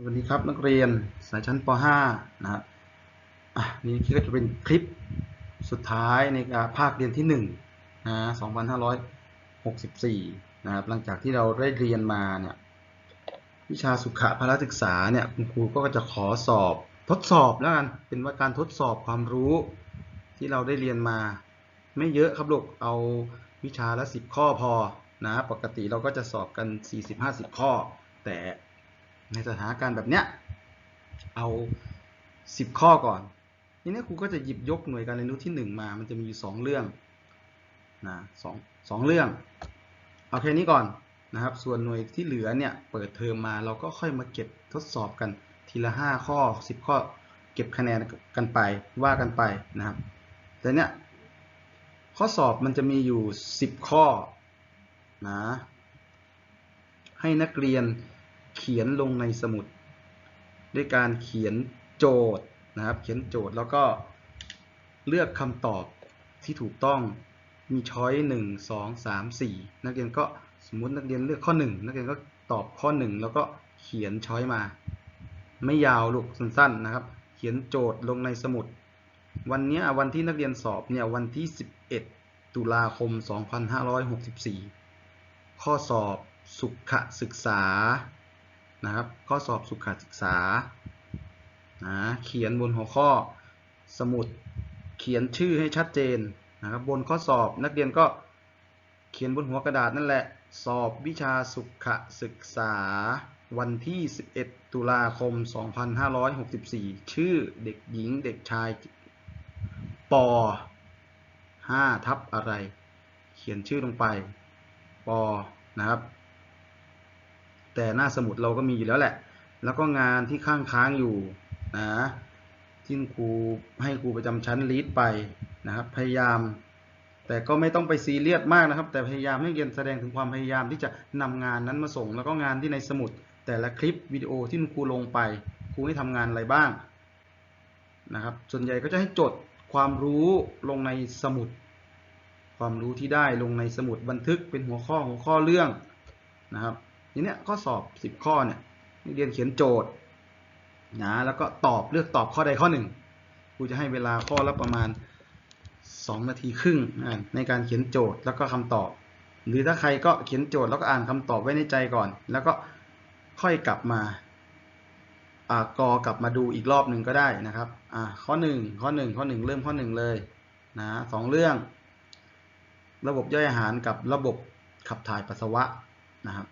สวัสดีครับนักเรียนสายชั้นป .5 นะครับอะนี่ก็จะเป็นคลิปสุดท้ายในการภาคเรียนที่1นะ2564 นะครับหลังจากที่เราได้เรียนมาเนี่ยวิชาสุขภาระศึกษาเนี่ยคุณครูก็จะขอสอบทดสอบแล้วกันเป็นว่าการทดสอบความรู้ที่เราได้เรียนมา ไม่เยอะครับลูกเอาวิชาละ 10 ข้อพอนะปกติเราก็จะสอบกัน 40-50 ข้อ แต่ ในสถานการณ์แบบเนี้ยเอา 10 ข้อก่อนทีนี้ครูก็จะหยิบยกหน่วยการเรียนรู้ที่ 1 มา มันจะมีอยู่สองเรื่องนะสองสองเรื่อง เอาแค่นี้ก่อนนะครับ ส่วนหน่วยที่เหลือเนี่ยเปิดเทอมมาเราก็ค่อยมาเก็บทดสอบกันทีละ 5 ข้อ 10 ข้อ เก็บคะแนนกันไปว่ากันไปนะครับ แต่เนี้ยข้อสอบมันจะมีอยู่ 10 ข้อนะให้นักเรียน เขียนลงในสมุด ด้วยการเขียนโจทย์นะครับ เขียนโจทย์แล้วก็เลือกคำตอบที่ถูกต้องมีช้อยหนึ่งสองสามสี่นักเรียนก็สมมตินักเรียนเลือกข้อหนึ่งนักเรียนก็ตอบข้อหนึ่งแล้วก็เขียนช้อยมา ไม่ยาวลูกสั้นๆนะครับ เขียนโจทย์ลงในสมุด วันนี้วันที่นักเรียนสอบเนี่ยวันที่ 11 ตุลาคม 2564 ข้อสอบสุขศึกษา นะครับ ข้อสอบสุขศึกษานะเขียนบนหัวข้อสมุดเขียนชื่อให้ชัดเจนนะครับ บนข้อสอบนักเรียนก็เขียนบนหัวกระดาษนั่นแหละ สอบวิชาสุขศึกษา วันที่ 11 ตุลาคม 2564 ชื่อเด็กหญิงเด็กชายป 5 ทับอะไร เขียนชื่อลงไปปนะครับ แต่หน้าสมุดเราก็มีอยู่แล้วแหละ แล้วก็งานที่ข้างค้างอยู่นะที่ครูให้ครูประจำชั้นลีดไปนะครับ พยายาม แต่ก็ไม่ต้องไปซีเรียสมากนะครับ แต่พยายามให้เรียนแสดงถึงความพยายามที่จะนำงานนั้นมาส่ง แล้วก็งานที่ในสมุด แต่ละคลิปวิดีโอที่ครูลงไป ครูให้ทำงานอะไรบ้างนะครับ ส่วนใหญ่ก็จะให้จดความรู้ลงในสมุด ความรู้ที่ได้ลงในสมุดบันทึกเป็นหัวข้อหัวข้อเรื่องนะครับ ทีเนี้ยข้อสอบ 10 ข้อเนี่ยนักเรียนเขียนโจทย์นะแล้วก็ตอบเลือกตอบข้อใดข้อหนึ่งครูจะให้เวลาข้อละประมาณ 2 นาทีครึ่งในการเขียนโจทย์แล้วก็คำตอบ หรือถ้าใครก็เขียนโจทย์แล้วก็อ่านคำตอบไว้ในใจก่อน แล้วก็ค่อยกลับมาอ่ากอกลับมาดูอีกรอบหนึ่งก็ได้นะครับอ่าข้อ 1 ข้อ 1 ข้อ 1 เริ่มข้อ 1 เลยนะสองเรื่อง ระบบย่อยอาหารกับระบบขับถ่ายปัสสาวะนะครับ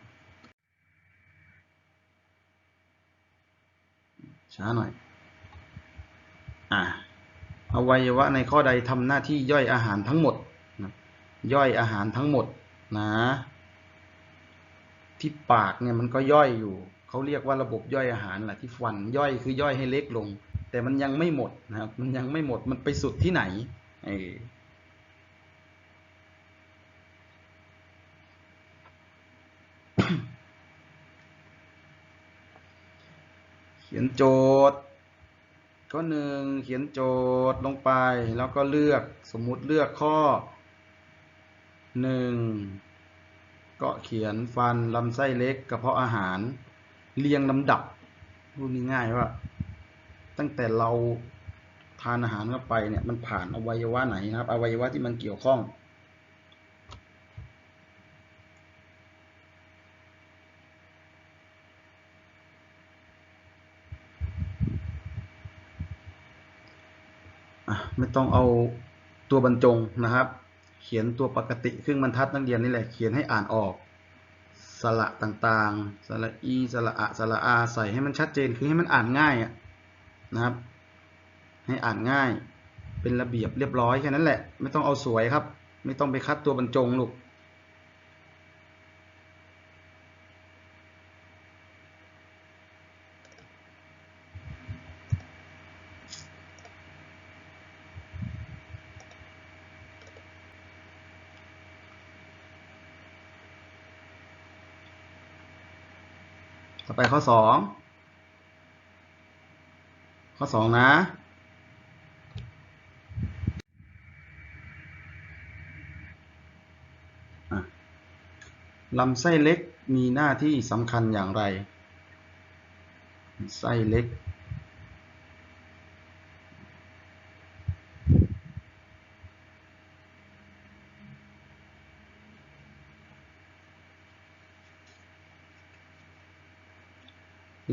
ช้าหน่อย อ่าอวัยวะในข้อใดทำหน้าที่ย่อยอาหารทั้งหมดนะย่อยอาหารทั้งหมดนะ ที่ปากเนี่ยมันก็ย่อยอยู่ เขาเรียกว่าระบบย่อยอาหารแหละที่ฟันย่อยคือย่อยให้เล็กลง แต่มันยังไม่หมดนะครับ มันยังไม่หมดมันไปสุดที่ไหน เออ ขียนโจทย์ข้อหนึ่งเขียนโจทย์ลงไป แล้วก็เลือกสมมุติเลือกข้อหนึ่งก็เขียนฟันลำไส้เล็กกระเพาะอาหาร เรียงลำดับพูดง่ายๆว่า ตั้งแต่เราทานอาหารเข้าไปเนี่ยมันผ่านอวัยวะไหนนะครับ อวัยวะที่มันเกี่ยวข้อง ไม่ต้องเอาตัวบรรจงนะครับ เขียนตัวปกติครึ่งบรรทัดนักเรียนนี่แหละเขียนให้อ่านออกสระต่างๆ สระอีสระอะสระอาใส่ให้มันชัดเจนคือให้มันอ่านง่ายนะครับ ให้อ่านง่าย เป็นระเบียบเรียบร้อยแค่นั้นแหละ ไม่ต้องเอาสวยครับ ไม่ต้องไปคัดตัวบรรจงลูก ต่อไปข้อสองข้อสองนะลำไส้เล็กมีหน้าที่สำคัญอย่างไรไส้เล็ก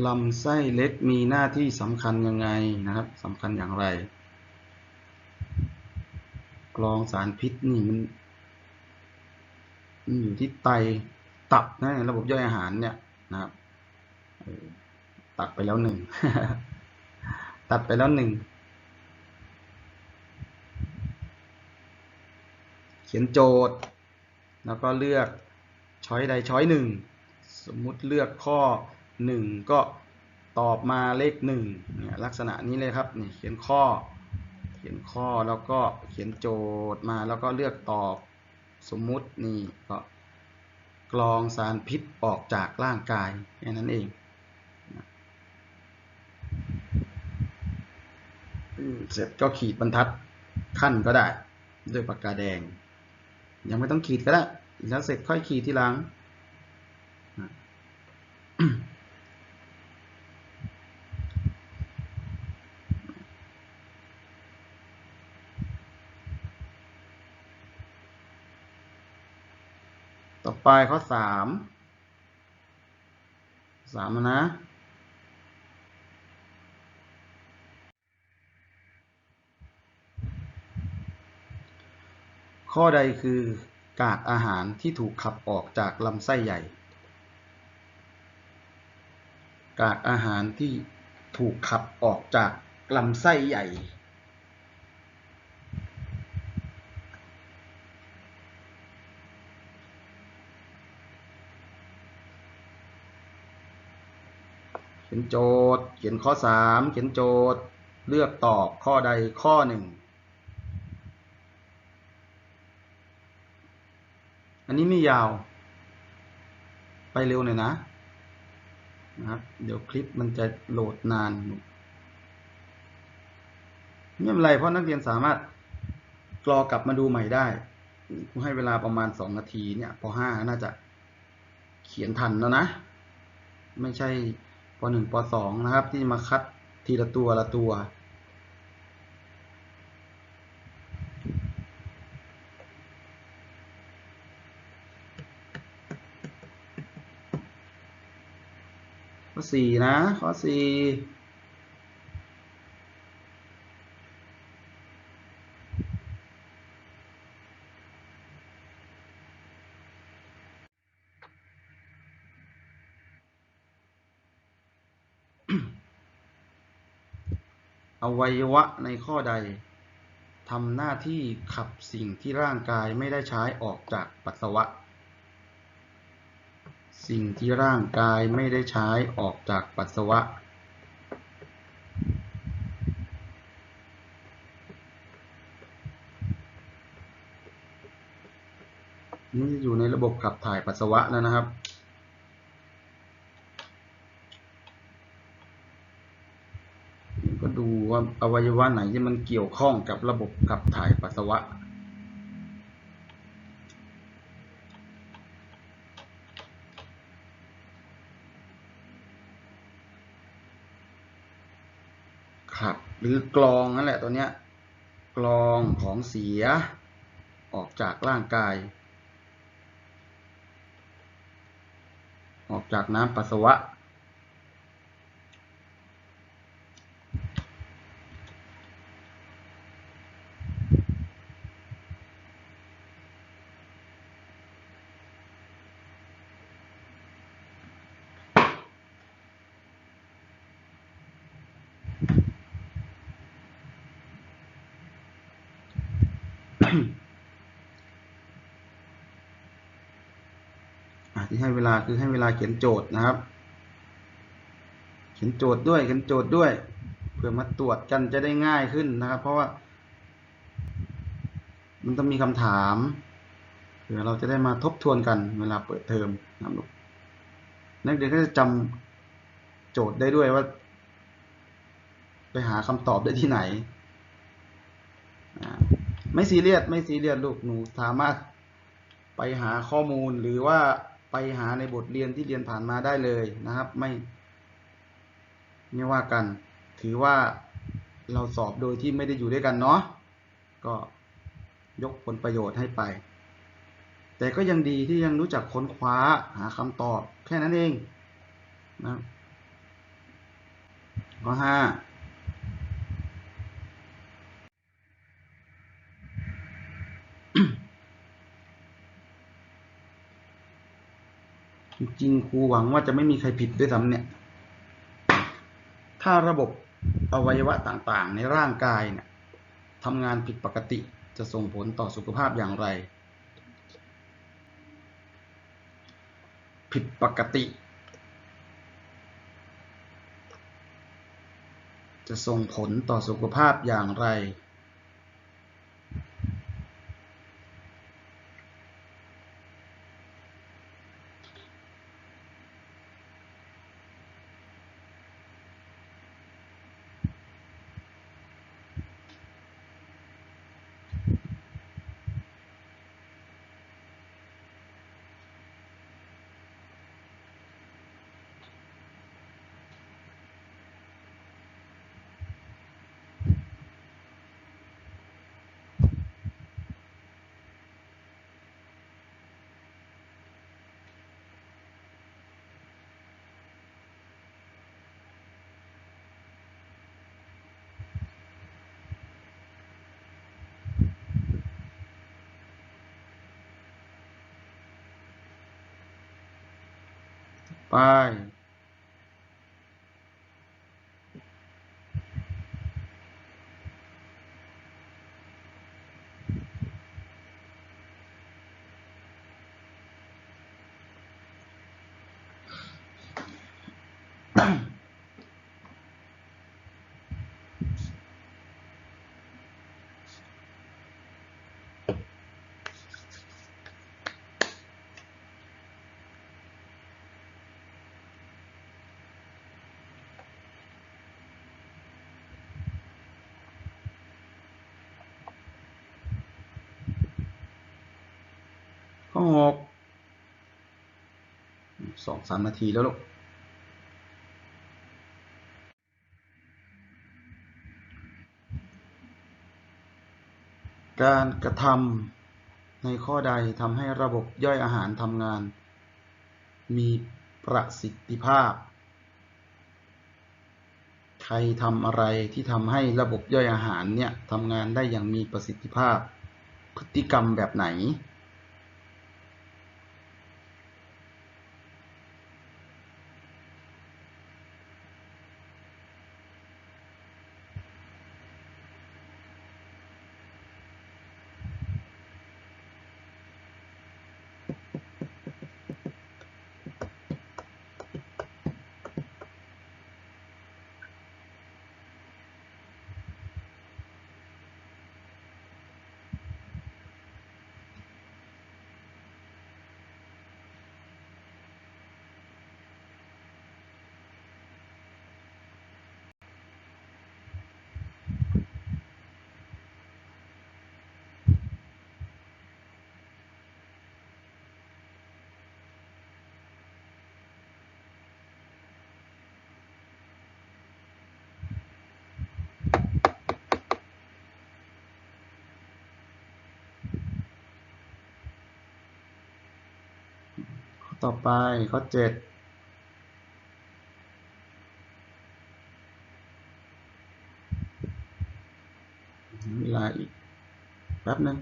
ลำไส้เล็กมีหน้าที่สำคัญยังไงนะครับสำคัญอย่างไร กรองสารพิษนี่มันมันอยู่ที่ไตตับนะระบบย่อยอาหารเนี่ยนะครับตัดไปแล้วหนึ่งตัดไปแล้วหนึ่งเขียนโจทย์ แล้วก็เลือกช้อยใดช้อยหนึ่งสมมุติเลือกข้อ หนึ่งก็ตอบมาเลขหนึ่งเนี่ยลักษณะนี้เลยครับนี่เขียนข้อ เขียนข้อแล้วก็เขียนโจทย์มาแล้วก็เลือกตอบสมมุตินี่ก็กรองสารพิษออกจากร่างกายแค่นั้นเองเสร็จก็ขีดบรรทัดขั้นก็ได้ ด้วยปากกาแดง ยังไม่ต้องขีดก็ได้ แล้วเสร็จค่อยขีดทีหลังนะ ต่อ ไปข้อสามสามนะข้อใดคือกากอาหารที่ถูกขับออกจากลำไส้ใหญ่ กากอาหารที่ถูกขับออกจากลำไส้ใหญ่ ขียนโจทย์ เขียนข้อสามเขียนโจทย์ เลือกตอบข้อใดข้อหนึ่ง อันนี้ไม่ยาว ไปเร็วหน่อยนะนะครับ เดี๋ยวคลิปมันจะโหลดนานไม่เป็นไรเพราะนักเรียนสามารถกรอกลับมาดูใหม่ได้กูให้เวลาประมาณสองนาทีเนี่ยปห้าน่าจะเขียนทันแล้วนะ ไม่ใช่ หนึ่งปสองนะครับ ที่มาคัดทีละตัวละตัว ข้อสี่นะ ข้อสี่ อวัยวะในข้อใดทำหน้าที่ขับสิ่งที่ร่างกายไม่ได้ใช้ออกจากปัสสาวะ สิ่งที่ร่างกายไม่ได้ใช้ออกจากปัสสาวะ นี่อยู่ในระบบขับถ่ายปัสสาวะแล้วนะครับ ก็ดู ว่าอวัยวะไหนที่มันเกี่ยวข้องกับระบบขับถ่ายปัสสาวะขับ หรือกรองนั่นแหละตัวเนี้ยกรองของเสียออกจากร่างกาย ออกจากน้ำปัสสาวะ อะ ที่ให้เวลาคือให้เวลาเขียนโจทย์นะครับ เขียนโจทย์ด้วยเขียนโจทย์ด้วย เพื่อมาตรวจกันจะได้ง่ายขึ้นนะครับ เพราะว่า มันต้องมีคำถามเผื่อเราจะได้มาทบทวนกันเวลาเปิดเทอมนะครับลูกนักเรียนก็จะจำโจทย์ได้ด้วยว่า ไปหาคำตอบได้ที่ไหน ไม่ซีเรียสไม่ซีเรียสลูกหนูสามารถไปหาข้อมูลหรือว่า ไปหาในบทเรียนที่เรียนผ่านมาได้เลยนะครับ ไม่ไม่ว่ากัน ถือว่าเราสอบโดยที่ไม่ได้อยู่ด้วยกันเนาะก็ยกผลประโยชน์ให้ไป แต่ก็ยังดีที่ยังรู้จักค้นคว้าหาคำตอบแค่นั้นเองนะข้อห้า จริงครูหวังว่าจะไม่มีใครผิดด้วยซ้ำเนี่ย ถ้าระบบอวัยวะต่างๆ ในร่างกายเนี่ยทำงานผิดปกติจะส่งผลต่อสุขภาพอย่างไร ผิดปกติ จะส่งผลต่อสุขภาพอย่างไร ไหกสองสามนาทีแล้วลูกการกระทำในข้อใดทำให้ระบบย่อยอาหารทำงาน มีประสิทธิภาพ ใครทำอะไรที่ทำให้ระบบย่อยอาหารเนี่ยทำงานได้อย่างมีประสิทธิภาพ พฤติกรรมแบบไหน ต่อไปข้อเจ็ดเวลาอีกแป๊บหนึ่ง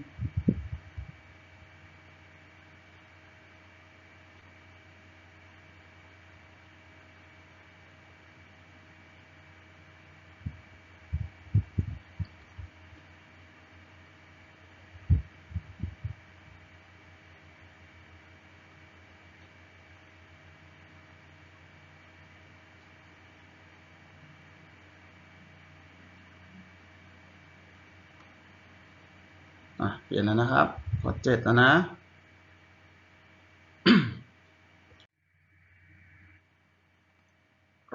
อะเป ลี่ยนแล้วนะครับขอเจ็ดแล้วนะ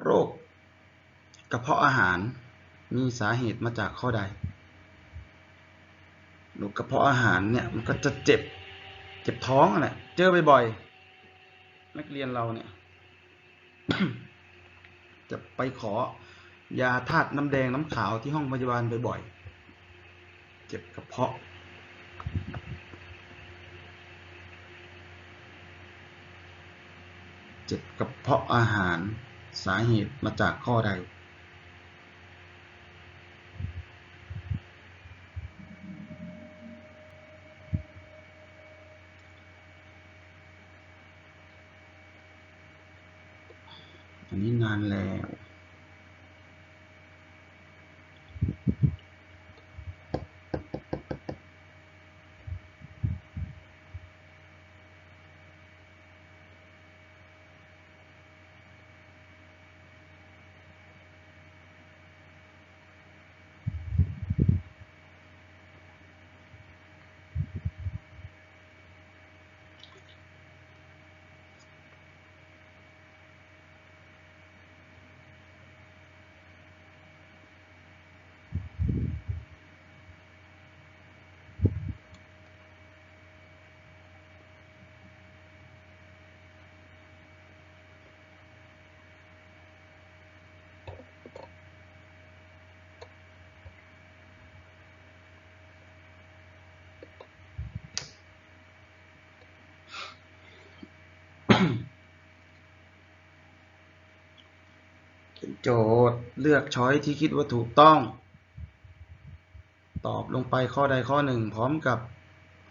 โรคกระเพาะอาหารมีสาเหตุมาจากข้อใดโรคกระเพาะอาหารเนี่ยมันก็จะเจ็บ เจ็บท้องอะแหละ เจอบ่อยๆ นักเรียนเราเนี่ย จะไปขอยาธาตุน้ำแดงน้ำขาวที่ห้องพยาบาลบ่อยๆ เจ็บกระเพาะ เจ็บกระเพาะอาหารสาเหตุมาจากข้อใด อันนี้นานแล้ว โจทย์เลือกช้อยที่คิดว่าถูกต้อง ตอบลงไปข้อใดข้อหนึ่ง พร้อมกับ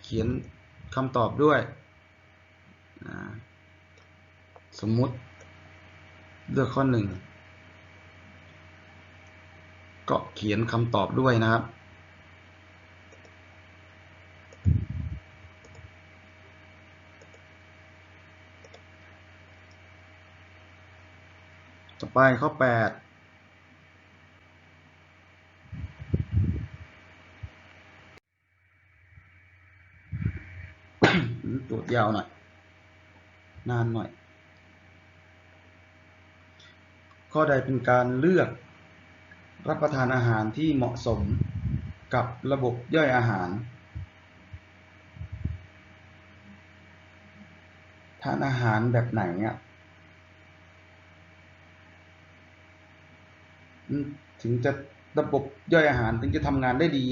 เขียนคำตอบด้วย สมมุติเลือกข้อหนึ่งก็เขียนคำตอบด้วยนะครับ ไปข้อแปดตรวจยาวหน่อย นานหน่อย ข้อใดเป็นการเลือกรับประทานอาหารที่เหมาะสมกับระบบย่อยอาหาร ทานอาหารแบบไหนอะ อืม ถึงจะระบบย่อยอาหารถึงจะทำงานได้ดี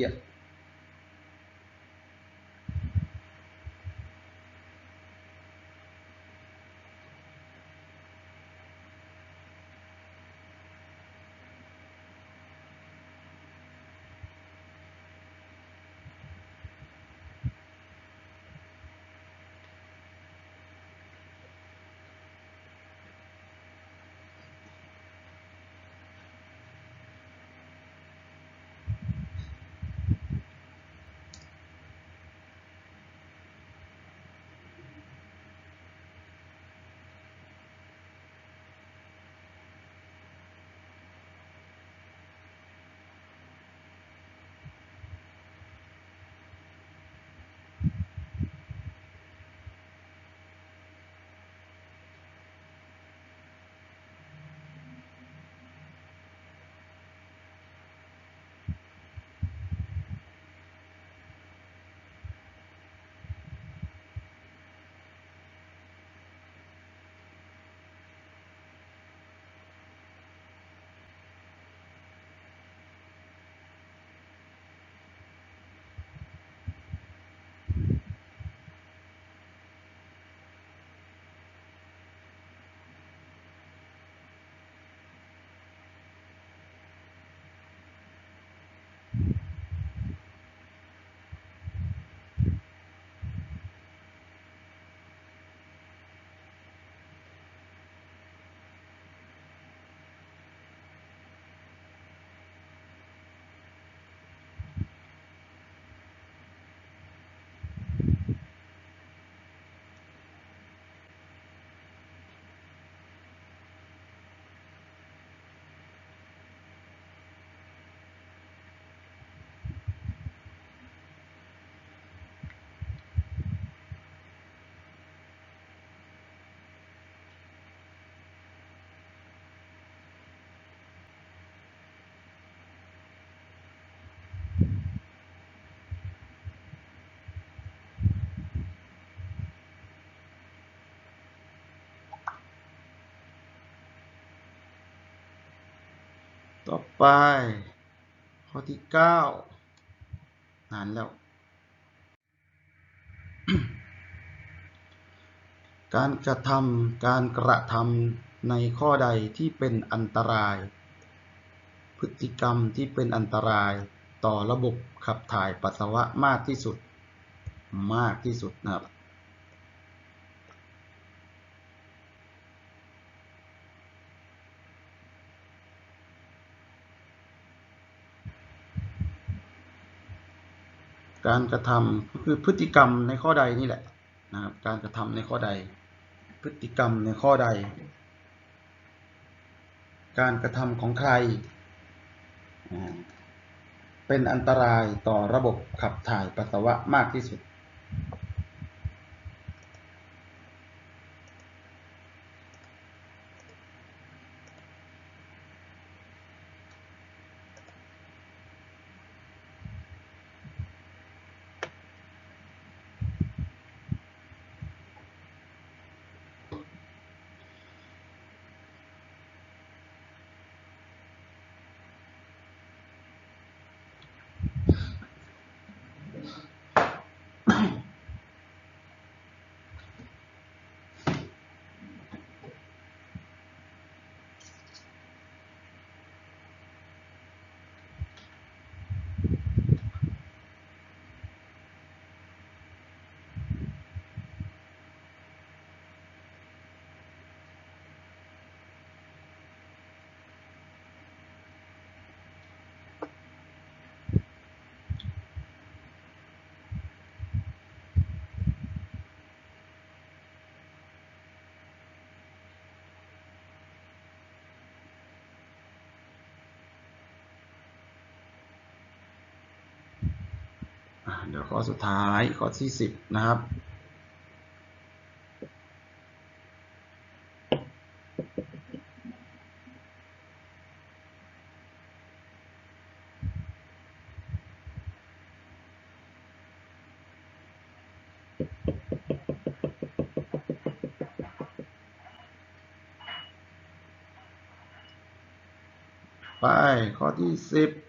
ต่อไป ข้อที่เก้านานแล้ว การกระทำการกระทำในข้อใดที่เป็นอันตราย พฤติกรรมที่เป็นอันตรายต่อระบบขับถ่ายปัสสาวะมากที่สุด มากที่สุดนะครับ การกระทำก็คือพฤติกรรมในข้อใดนี่แหละนะครับการกระทำในข้อใด พฤติกรรมในข้อใด การกระทำของใคร เป็นอันตรายต่อระบบขับถ่ายปัสสาวะมากที่สุด เดี๋ยวข้อสุดท้ายข้อที่สิบนะครับ ไปข้อที่สิบ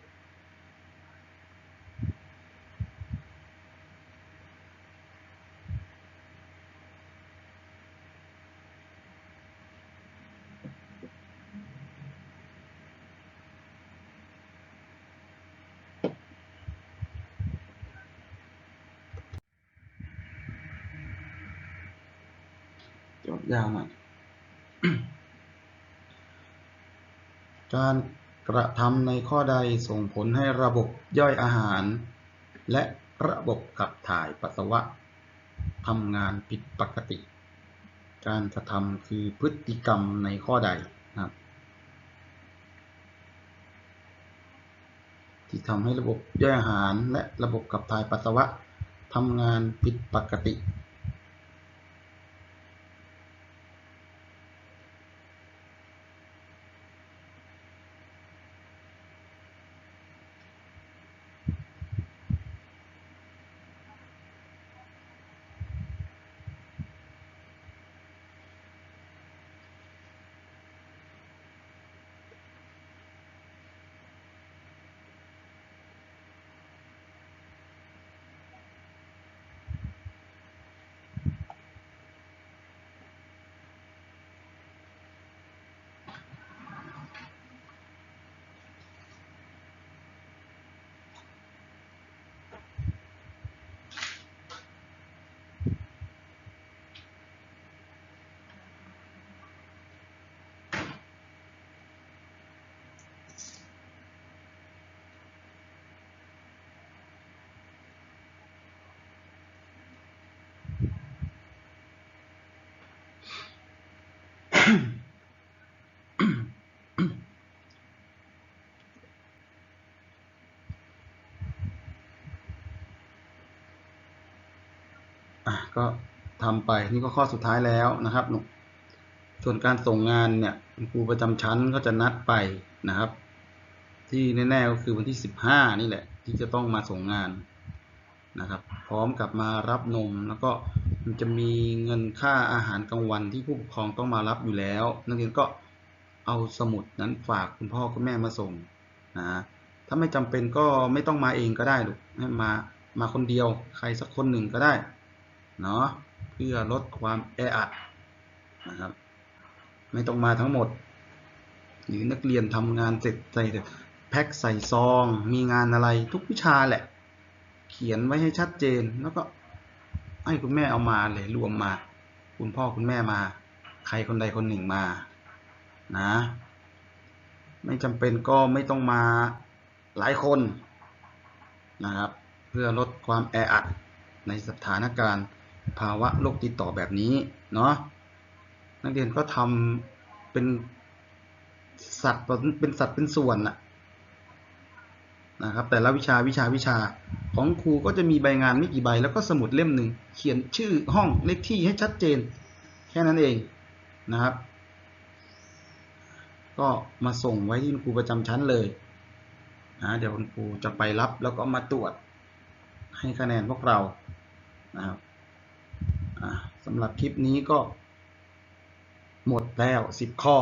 ยาวหน่อยการกระทำในข้อใดส่งผลให้ระบบย่อยอาหาร และระบบขับถ่ายปัสสาวะทำงานผิดปกติ การกระทำคือพฤติกรรมในข้อใดนะครับที่ทำให้ระบบย่อยอาหารและระบบขับถ่ายปัสสาวะทำงานผิดปกติ อะก็ทำไปนี่ก็ข้อสุดท้ายแล้วนะครับหนูส่วนการส่งงานเนี่ยครูประจำชั้นก็จะนัดไปนะครับ ที่แน่ๆก็คือวันที่สิบห้านี่แหละ ที่จะต้องมาส่งงานนะครับ พร้อมกับมารับนม แล้วก็มันจะมีเงินค่าอาหารกลางวันที่ผู้ปกครองต้องมารับอยู่แล้ว นักเรียนก็เอาสมุดนั้นฝากคุณพ่อคุณแม่มาส่งนะถ้าไม่จำเป็นก็ไม่ต้องมาเองก็ได้ลูกมามาคนเดียวใครสักคนหนึ่งก็ได้ เนาะเพื่อลดความแออัดนะครับ ไม่ต้องมาทั้งหมด หรือนักเรียนทำงานเสร็จใส่แพ็คใส่ซอง มีงานอะไรทุกวิชาแหละ เขียนไว้ให้ชัดเจนแล้วก็ให้คุณแม่เอามาเลยรวมมา คุณพ่อคุณแม่มา ใครคนใดคนหนึ่งมานะ ไม่จำเป็นก็ไม่ต้องมาหลายคนนะครับ เพื่อลดความแออัดในสถานการณ์ ภาวะโรคติดต่อแบบนี้เนาะนักเรียนก็ทำเป็นสัตว์เป็นสัตว์เป็นส่วนน่ะนะครับแต่ละวิชาวิชาวิชาของครูก็จะมีใบงานไม่กี่ใบ แล้วก็สมุดเล่มหนึ่งเขียนชื่อห้องเลขที่ให้ชัดเจน แค่นั้นเองนะครับ ก็มาส่งไว้ที่คุณครูประจำชั้นเลยนะเดี๋ยวคุณครูจะไปรับแล้วก็มาตรวจให้คะแนนพวกเรานะครับ สำหรับคลิปนี้ก็ หมดแล้ว10ข้อ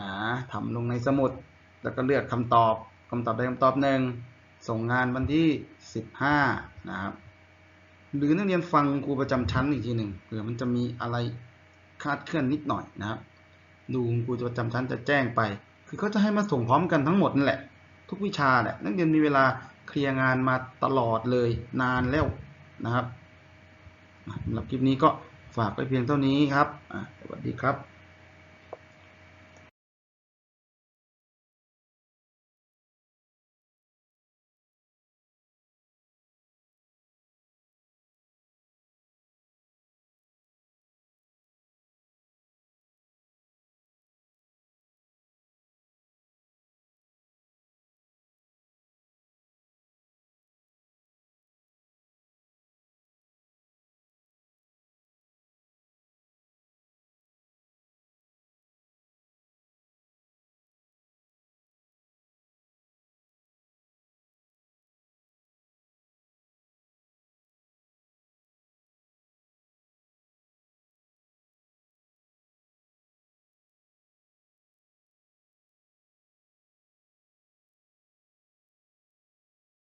นะทำลงในสมุด แล้วก็เลือกคำตอบคำตอบใดคำตอบหนึ่งส่งงานวันที่15นะครับหรือนักเรียนฟังครูประจำชั้นอีกทีหนึ่งเผื่อมันจะมีอะไรคาดเคลื่อนนิดหน่อยนะครับ ดูครูประจำชั้นจะแจ้งไป คือเขาจะให้มาส่งพร้อมกันทั้งหมดนั่นแหละ ทุกวิชาแหละนักเรียนมีเวลาเคลียร์งานมาตลอดเลยนานแล้วนะครับ สำหรับคลิปนี้ก็ฝากไว้เพียงเท่านี้ครับสวัสดีครับ